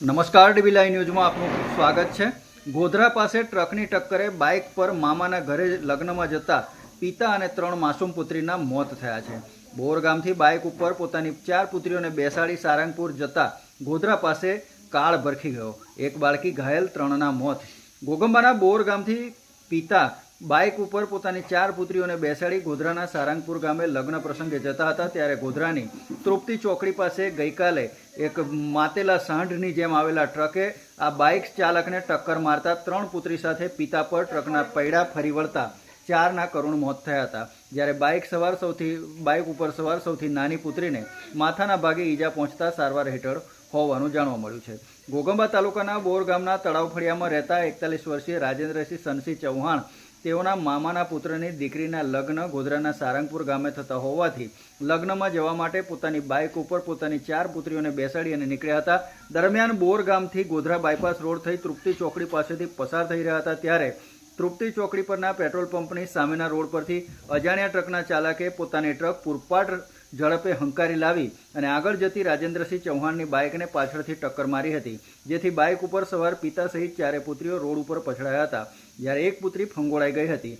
નમસ્કાર dB live ન્યૂઝમાં આપનું સ્વાગત છે. ગોધરા પાસે ટ્રકની ટક્કરે બાઇક પર મામાના ઘરે લગ્નમાં જતા પિતા અને ત્રણ માસૂમ પુત્રીના મોત થયા છે. બોરગામથી બાઇક ઉપર પોતાની ચાર પુત્રીઓને બેસાડી સારંગપુર જતા ગોધરા પાસે કાળ ભરખી ગયો. એક બાળકી ઘાયલ, ત્રણના મોત. ગોગંબાના બોરગામથી પિતા બાઇક ઉપર પોતાની ચાર પુત્રીઓને બેસાડી ગોધરાના સારંગપુર ગામે લગ્ન પ્રસંગે જતા હતા ત્યારે ગોધરાની તૃપ્તિ ચોકડી પાસે ગઈકાલે એક માતેલા સાંઢની જેમ આવેલા ટ્રકે આ બાઇક ચાલકને ટક્કર મારતા ત્રણ પુત્રી સાથે પિતા પર ટ્રકના પૈડા ફરી વળતા ચારના કરુણ મોત થયા હતા. જ્યારે બાઇક સવાર સૌથી બાઇક ઉપર સવાર સૌથી નાની પુત્રીને માથાના ભાગે ઈજા પહોંચતા સારવાર હેઠળ હોવાનું જાણવા મળ્યું છે. ગોગંબા તાલુકાના બોર ગામના તળાવ ફળિયામાં રહેતા એકતાલીસ વર્ષીય રાજેન્દ્રસિંહ સનસિંહ ચૌહાણ તેઓના મામાના પુત્રની દીકરીના લગ્ન ગોધરાના સારંગપુર ગામે થતા હોવાથી લગ્નમાં જવા માટે પોતાની બાઇક ઉપર પોતાની ચાર પુત્રીઓને બેસાડી અને નીકળ્યા હતા. દરમિયાન બોર ગામથી ગોધરા બાયપાસ રોડ થઈ તૃપ્તિ ચોકડી પાસેથી પસાર થઈ રહ્યા હતા ત્યારે તૃપ્તિ ચોકડી પરના પેટ્રોલ પંપની સામેના રોડ પરથી અજાણ્યા ટ્રકના ચાલકે પોતાની ટ્રક પૂરપાટ ઝડપે હંકારી લાવી અને આગળ જતી રાજેન્દ્રસિંહ ચૌહાણની બાઇકને પાછળથી ટક્કર મારી હતી, જેથી બાઇક ઉપર સવાર પિતા સહિત ચારે પુત્રીઓ રોડ ઉપર પછડાયા હતા. જ્યારે એક પુત્રી ફંગોળાઈ ગઈ હતી.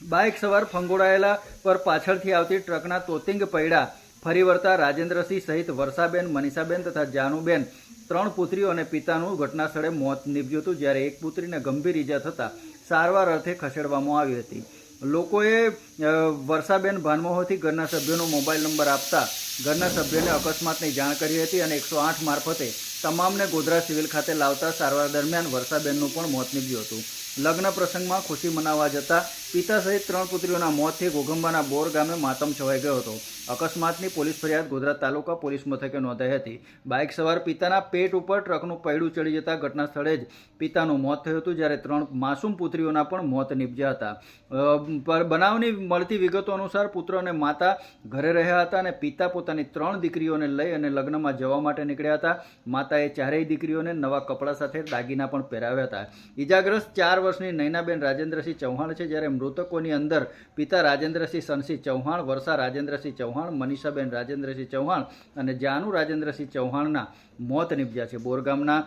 બાઇક સવાર ફંગોળાયેલા પર પાછળથી આવતી ટ્રકના તોતિંગ પૈડા ફરી વળતા રાજેન્દ્રસિંહ સહિત વર્ષાબેન, મનીષાબેન તથા જાનુબેન ત્રણ પુત્રીઓ અને પિતાનું ઘટના સ્થળે મોત નીપજ્યું હતું, જ્યારે એક પુત્રીને ગંભીર ઈજા થતાં સારવાર અર્થે ખસેડવામાં આવી હતી. લોકોએ વર્ષાબેન ભાનમોહથી ઘરના સભ્યોનો મોબાઈલ નંબર આપતા ઘરના સભ્યોને અકસ્માતની જાણ કરી હતી અને એકસો આઠ મારફતે તમામને ગોધરા સિવિલ ખાતે લાવતા સારવાર દરમિયાન વર્ષાબેનનું પણ મોત નીપજ્યું હતું. લગ્ન પ્રસંગમાં ખુશી મનાવવા જતા પિતા સહિત ત્રણ પુત્રીઓના મોતથી ઘોઘંબાના બોર ગામે માતમ છવાઈ ગયો હતો. અકસ્માતની પોલીસ ફરિયાદ ગોધરા તાલુકા પોલીસ મથકે નોંધાઈ હતી. બાઇક સવાર પિતાના પેટ ઉપર ટ્રકનું પૈડું ચડી જતા ઘટના સ્થળે જ પિતાનું મોત થયું હતું, જ્યારે ત્રણ માસૂમ પુત્રીઓના પણ મોત નીપજ્યા હતા. બનાવની મળતી વિગતો અનુસાર પુત્ર અને માતા ઘરે રહ્યા હતા અને પિતા પોતાની ત્રણ દીકરીઓને લઈ અને લગ્નમાં જવા માટે નીકળ્યા હતા. માતાએ ચારેય દીકરીઓને નવા કપડાં સાથે દાગીના પણ પહેરાવ્યા હતા. ઈજાગ્રસ્ત ચાર વર્ષની નૈનાબેન રાજેન્દ્રસિંહ ચૌહાણ છે, જ્યારે મૃતકોની અંદર પિતા રાજેન્દ્રસિંહ સનસિંહ ચૌહાણ, વર્ષા રાજેન્દ્રસિંહ ચૌહાણ, મનીષાબેન રાજેન્દ્રસિંહ ચૌહાણ અને જાનુ રાજેન્દ્રસિંહ ચૌહાણના મોત નીપજ્યા છે. બોરગામના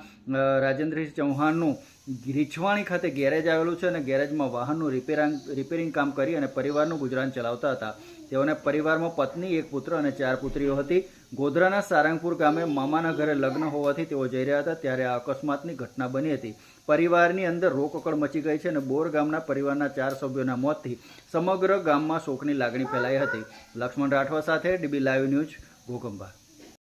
રાજેન્દ્રસિંહ ચૌહાણનું રીછવાણી ખાતે ગેરેજ આવેલું છે અને ગેરેજમાં વાહનનું રિપેરિંગ રિપેરિંગ કામ કરી અને પરિવારનું ગુજરાન ચલાવતા હતા. તેઓને પરિવારમાં પત્ની, એક પુત્ર અને ચાર પુત્રીઓ હતી. ગોધરાના સારંગપુર ગામે મામાના ઘરે લગ્ન હોવાથી તેઓ જઈ રહ્યા હતા ત્યારે આ અકસ્માતની ઘટના બની હતી. પરિવારની અંદર રોકકળ મચી ગઈ છે અને બોર ગામના પરિવારના ચાર સભ્યોના મોતથી સમગ્ર ગામમાં શોકની લાગણી ફેલાઈ હતી. લક્ષ્મણ રાઠવા સાથે ડીબી લાઈવ ન્યૂઝ ઘોગંબા